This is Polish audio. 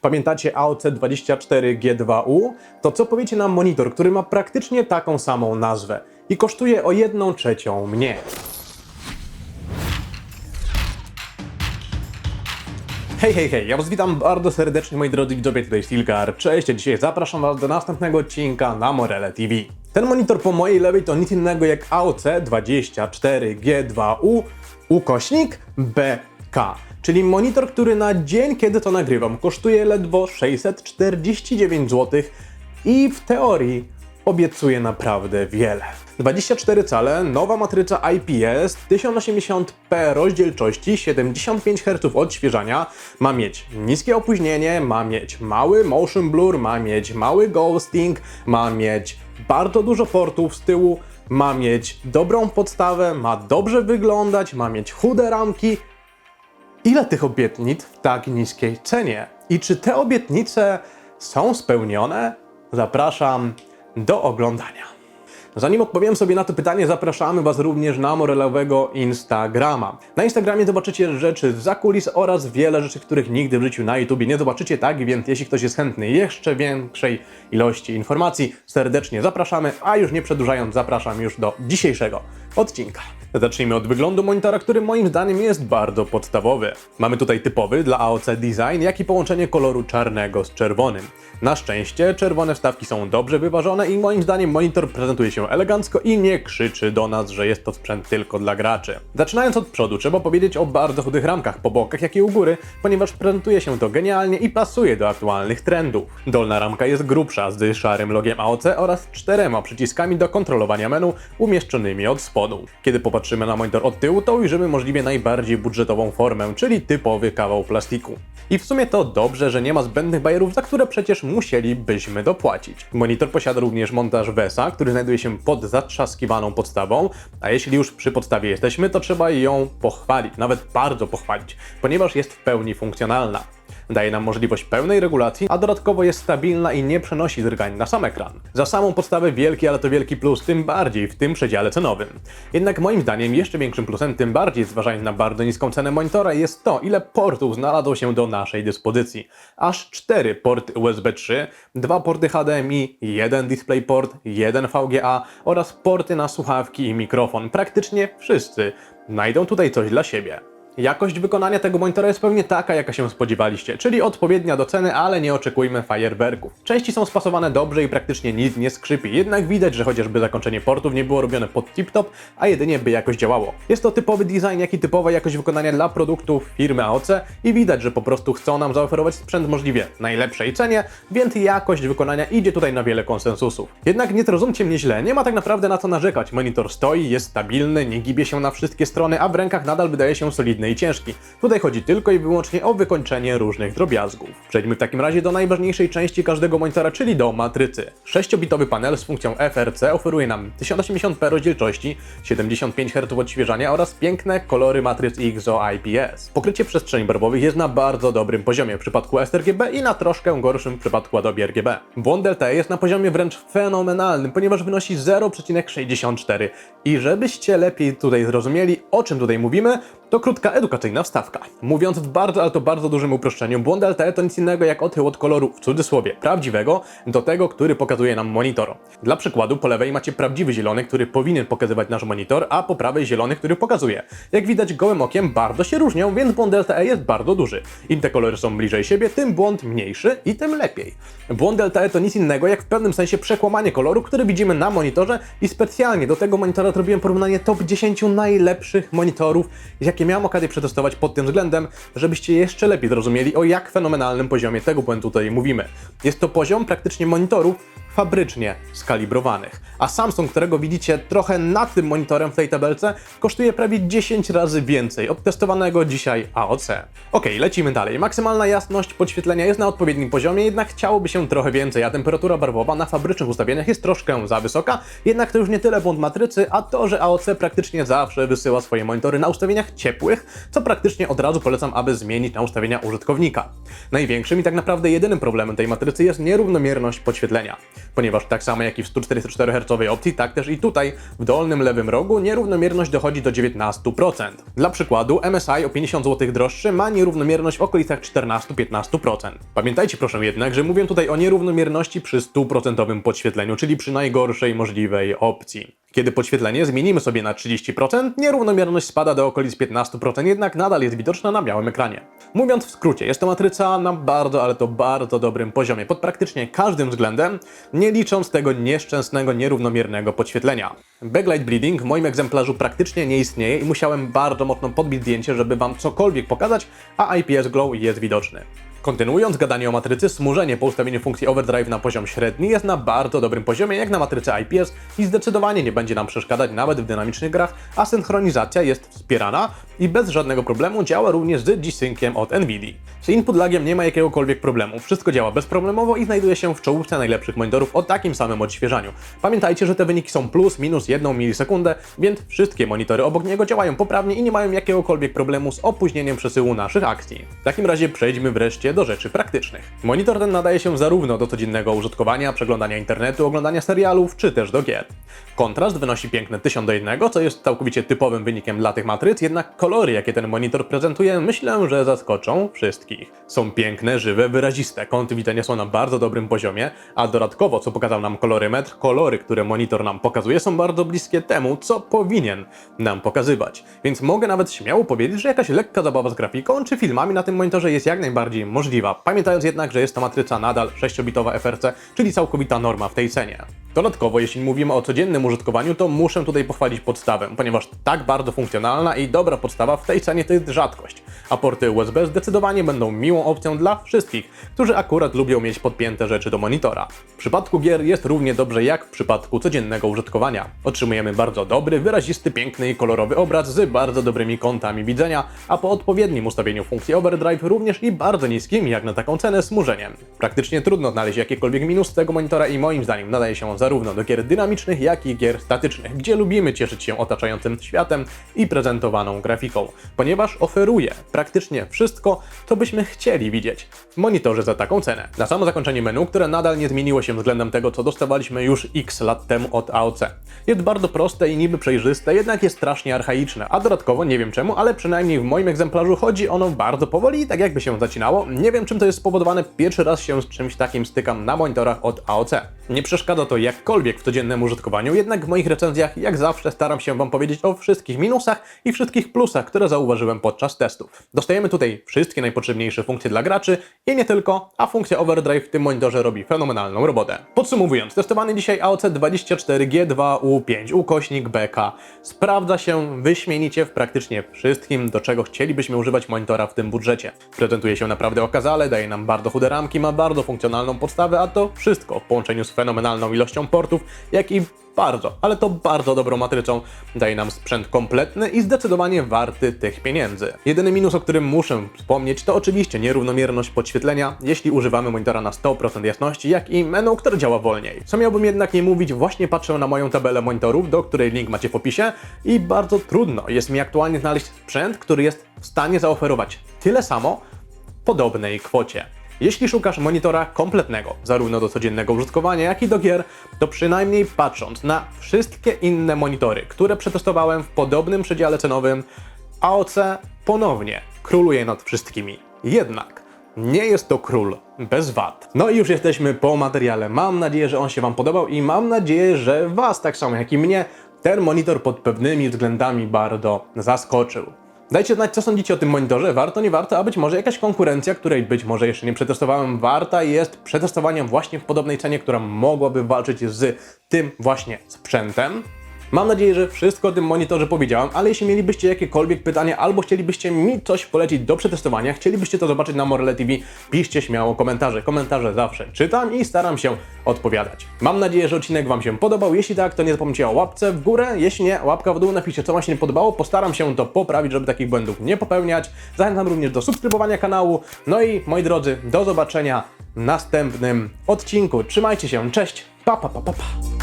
Pamiętacie AOC24G2U? To co powiecie na monitor, który ma praktycznie taką samą nazwę i kosztuje o 1 trzecią mniej? Hej, hej, hej, ja was witam bardzo serdecznie moi drodzy widzowie, tutaj Stilgar, cześć, a dzisiaj zapraszam was do następnego odcinka na Morele TV. Ten monitor po mojej lewej to nic innego jak AOC24G2U ukośnik BK, czyli monitor, który na dzień, kiedy to nagrywam, kosztuje ledwo 649 zł i w teorii obiecuje naprawdę wiele. 24 cale, nowa matryca IPS, 1080p rozdzielczości, 75 Hz odświeżania, ma mieć niskie opóźnienie, ma mieć mały motion blur, ma mieć mały ghosting, ma mieć bardzo dużo portów z tyłu, ma mieć dobrą podstawę, ma dobrze wyglądać, ma mieć chude ramki. Ile tych obietnic w tak niskiej cenie? I czy te obietnice są spełnione? Zapraszam do oglądania. Zanim odpowiem sobie na to pytanie, zapraszamy Was również na morelowego Instagrama. Na Instagramie zobaczycie rzeczy z zakulis oraz wiele rzeczy, których nigdy w życiu na YouTubie nie zobaczycie, tak więc jeśli ktoś jest chętny jeszcze większej ilości informacji, serdecznie zapraszamy, a już nie przedłużając, zapraszam już do dzisiejszego odcinka. Zacznijmy od wyglądu monitora, który moim zdaniem jest bardzo podstawowy. Mamy tutaj typowy dla AOC design, jak i połączenie koloru czarnego z czerwonym. Na szczęście czerwone wstawki są dobrze wyważone i moim zdaniem monitor prezentuje się elegancko i nie krzyczy do nas, że jest to sprzęt tylko dla graczy. Zaczynając od przodu, trzeba powiedzieć o bardzo chudych ramkach po bokach, jak i u góry, ponieważ prezentuje się to genialnie i pasuje do aktualnych trendów. Dolna ramka jest grubsza z szarym logiem AOC oraz czterema przyciskami do kontrolowania menu umieszczonymi od spodu. Kiedy popatrzymy na monitor od tyłu, to ujrzymy możliwie najbardziej budżetową formę, czyli typowy kawał plastiku. I w sumie to dobrze, że nie ma zbędnych bajerów, za które przecież musielibyśmy dopłacić. Monitor posiada również montaż VESA, który znajduje się pod zatrzaskiwaną podstawą, a jeśli już przy podstawie jesteśmy, to trzeba ją pochwalić, nawet bardzo pochwalić, ponieważ jest w pełni funkcjonalna. Daje nam możliwość pełnej regulacji, a dodatkowo jest stabilna i nie przenosi drgań na sam ekran. Za samą podstawę wielki, ale to wielki plus, tym bardziej w tym przedziale cenowym. Jednak moim zdaniem jeszcze większym plusem, tym bardziej zważając na bardzo niską cenę monitora, jest to, ile portów znalazło się do naszej dyspozycji. Aż 4 porty USB 3, 2 porty HDMI, jeden DisplayPort, jeden VGA oraz porty na słuchawki i mikrofon. Praktycznie wszyscy znajdą tutaj coś dla siebie. Jakość wykonania tego monitora jest pewnie taka, jaka się spodziewaliście, czyli odpowiednia do ceny, ale nie oczekujmy fajerwerków. Części są spasowane dobrze i praktycznie nic nie skrzypi, jednak widać, że chociażby zakończenie portów nie było robione pod tip-top, a jedynie by jakoś działało. Jest to typowy design, jak i typowa jakość wykonania dla produktów firmy AOC i widać, że po prostu chcą nam zaoferować sprzęt możliwie najlepszej cenie, więc jakość wykonania idzie tutaj na wiele konsensusów. Jednak nie zrozumcie mnie źle, nie ma tak naprawdę na co narzekać. Monitor stoi, jest stabilny, nie gibie się na wszystkie strony, a w rękach nadal wydaje się solidny i ciężki. Tutaj chodzi tylko i wyłącznie o wykończenie różnych drobiazgów. Przejdźmy w takim razie do najważniejszej części każdego monitora, czyli do matrycy. 6-bitowy panel z funkcją FRC oferuje nam 1080p rozdzielczości, 75 Hz odświeżania oraz piękne kolory matryc IGZO IPS. Pokrycie przestrzeni barwowych jest na bardzo dobrym poziomie w przypadku sRGB i na troszkę gorszym w przypadku Adobe RGB. Błąd LTE jest na poziomie wręcz fenomenalnym, ponieważ wynosi 0,64 i żebyście lepiej tutaj zrozumieli, o czym tutaj mówimy, to krótka edukacyjna wstawka. Mówiąc w bardzo, ale to bardzo dużym uproszczeniu, błąd LTE to nic innego jak odchył od koloru, w cudzysłowie, prawdziwego, do tego, który pokazuje nam monitor. Dla przykładu, po lewej macie prawdziwy zielony, który powinien pokazywać nasz monitor, a po prawej zielony, który pokazuje. Jak widać gołym okiem bardzo się różnią, więc błąd LTE jest bardzo duży. Im te kolory są bliżej siebie, tym błąd mniejszy i tym lepiej. Błąd LTE to nic innego jak w pewnym sensie przekłamanie koloru, który widzimy na monitorze i specjalnie do tego monitora zrobiłem porównanie top 10 najlepszych monitorów, jakie miałem okazję przetestować pod tym względem, żebyście jeszcze lepiej zrozumieli o jak fenomenalnym poziomie tego błędu tutaj mówimy. Jest to poziom praktycznie monitorów fabrycznie skalibrowanych. A Samsung, którego widzicie trochę nad tym monitorem w tej tabelce, kosztuje prawie 10 razy więcej od testowanego dzisiaj AOC. Ok, lecimy dalej. Maksymalna jasność podświetlenia jest na odpowiednim poziomie, jednak chciałoby się trochę więcej, a temperatura barwowa na fabrycznych ustawieniach jest troszkę za wysoka, jednak to już nie tyle błąd matrycy, a to, że AOC praktycznie zawsze wysyła swoje monitory na ustawieniach ciepłych, co praktycznie od razu polecam, aby zmienić na ustawienia użytkownika. Największym i tak naprawdę jedynym problemem tej matrycy jest nierównomierność podświetlenia. Ponieważ tak samo jak i w 144 Hz opcji, tak też i tutaj w dolnym lewym rogu nierównomierność dochodzi do 19%. Dla przykładu MSI o 50 zł droższy ma nierównomierność w okolicach 14-15%. Pamiętajcie proszę jednak, że mówię tutaj o nierównomierności przy 100% podświetleniu, czyli przy najgorszej możliwej opcji. Kiedy podświetlenie zmienimy sobie na 30%, nierównomierność spada do okolic 15%, jednak nadal jest widoczna na białym ekranie. Mówiąc w skrócie, jest to matryca na bardzo, ale to bardzo dobrym poziomie, pod praktycznie każdym względem, nie licząc tego nieszczęsnego, nierównomiernego podświetlenia. Backlight bleeding w moim egzemplarzu praktycznie nie istnieje i musiałem bardzo mocno podbić zdjęcie, żeby Wam cokolwiek pokazać, a IPS Glow jest widoczny. Kontynuując gadanie o matrycy, smużenie po ustawieniu funkcji overdrive na poziom średni jest na bardzo dobrym poziomie jak na matryce IPS i zdecydowanie nie będzie nam przeszkadzać nawet w dynamicznych grach, a synchronizacja jest wspierana i bez żadnego problemu działa również z G-Synciem od NVIDIA. Z input lagiem nie ma jakiegokolwiek problemu, wszystko działa bezproblemowo i znajduje się w czołówce najlepszych monitorów o takim samym odświeżaniu. Pamiętajcie, że te wyniki są plus minus 1 milisekundę, więc wszystkie monitory obok niego działają poprawnie i nie mają jakiegokolwiek problemu z opóźnieniem przesyłu naszych akcji. W takim razie przejdźmy wreszcie do rzeczy praktycznych. Monitor ten nadaje się zarówno do codziennego użytkowania, przeglądania internetu, oglądania serialów, czy też do gier. Kontrast wynosi piękne 1000 do 1, co jest całkowicie typowym wynikiem dla tych matryc, jednak kolory, jakie ten monitor prezentuje, myślę, że zaskoczą wszystkich. Są piękne, żywe, wyraziste, kąty widzenia są na bardzo dobrym poziomie, a dodatkowo, co pokazał nam kolorymetr, kolory, które monitor nam pokazuje, są bardzo bliskie temu, co powinien nam pokazywać. Więc mogę nawet śmiało powiedzieć, że jakaś lekka zabawa z grafiką czy filmami na tym monitorze jest jak najbardziej możliwa. Pamiętając jednak, że jest to matryca nadal 6-bitowa FRC, czyli całkowita norma w tej cenie. Dodatkowo, jeśli mówimy o codziennym użytkowaniu, to muszę tutaj pochwalić podstawę, ponieważ tak bardzo funkcjonalna i dobra podstawa w tej cenie to jest rzadkość, a porty USB zdecydowanie będą miłą opcją dla wszystkich, którzy akurat lubią mieć podpięte rzeczy do monitora. W przypadku gier jest równie dobrze jak w przypadku codziennego użytkowania. Otrzymujemy bardzo dobry, wyrazisty, piękny i kolorowy obraz z bardzo dobrymi kątami widzenia, a po odpowiednim ustawieniu funkcji overdrive również i bardzo niskim, jak na taką cenę, smużeniem. Praktycznie trudno znaleźć jakikolwiek minus tego monitora i moim zdaniem nadaje się on zarówno do gier dynamicznych, jak i gier statycznych, gdzie lubimy cieszyć się otaczającym światem i prezentowaną grafiką, ponieważ oferuje praktycznie wszystko, co byśmy chcieli widzieć w monitorze za taką cenę. Na samo zakończenie menu, które nadal nie zmieniło się względem tego, co dostawaliśmy już x lat temu od AOC. Jest bardzo proste i niby przejrzyste, jednak jest strasznie archaiczne, a dodatkowo nie wiem czemu, ale przynajmniej w moim egzemplarzu chodzi ono bardzo powoli tak jakby się zacinało. Nie wiem czym to jest spowodowane, pierwszy raz się z czymś takim stykam na monitorach od AOC. Nie przeszkadza to jakkolwiek w codziennym użytkowaniu, jednak w moich recenzjach jak zawsze staram się Wam powiedzieć o wszystkich minusach i wszystkich plusach, które zauważyłem podczas testów. Dostajemy tutaj wszystkie najpotrzebniejsze funkcje dla graczy i nie tylko, a funkcja Overdrive w tym monitorze robi fenomenalną robotę. Podsumowując, testowany dzisiaj AOC 24G2U5 ukośnik BK sprawdza się wyśmienicie w praktycznie wszystkim, do czego chcielibyśmy używać monitora w tym budżecie. Prezentuje się naprawdę okazale, daje nam bardzo chude ramki, ma bardzo funkcjonalną podstawę, a to wszystko w połączeniu z fenomenalną ilością portów, jak i bardzo, ale to bardzo dobrą matrycą daje nam sprzęt kompletny i zdecydowanie warty tych pieniędzy. Jedyny minus, o którym muszę wspomnieć, to oczywiście nierównomierność podświetlenia, jeśli używamy monitora na 100% jasności, jak i menu, które działa wolniej. Co miałbym jednak nie mówić, właśnie patrzę na moją tabelę monitorów, do której link macie w opisie i bardzo trudno jest mi aktualnie znaleźć sprzęt, który jest w stanie zaoferować tyle samo podobnej kwocie. Jeśli szukasz monitora kompletnego, zarówno do codziennego użytkowania, jak i do gier, to przynajmniej patrząc na wszystkie inne monitory, które przetestowałem w podobnym przedziale cenowym, AOC ponownie króluje nad wszystkimi. Jednak nie jest to król bez wad. No i już jesteśmy po materiale. Mam nadzieję, że on się Wam podobał i mam nadzieję, że Was, tak samo jak i mnie, ten monitor pod pewnymi względami bardzo zaskoczył. Dajcie znać, co sądzicie o tym monitorze, warto, nie warto, a być może jakaś konkurencja, której być może jeszcze nie przetestowałem, warta jest przetestowania właśnie w podobnej cenie, która mogłaby walczyć z tym właśnie sprzętem. Mam nadzieję, że wszystko o tym monitorze powiedziałem, ale jeśli mielibyście jakiekolwiek pytania albo chcielibyście mi coś polecić do przetestowania, chcielibyście to zobaczyć na Morele TV, piszcie śmiało komentarze. Komentarze zawsze czytam i staram się odpowiadać. Mam nadzieję, że odcinek Wam się podobał. Jeśli tak, to nie zapomnijcie o łapce w górę. Jeśli nie, łapka w dół, napiszcie co Wam się nie podobało. Postaram się to poprawić, żeby takich błędów nie popełniać. Zachęcam również do subskrybowania kanału. No i moi drodzy, do zobaczenia w następnym odcinku. Trzymajcie się, cześć, pa pa pa pa pa.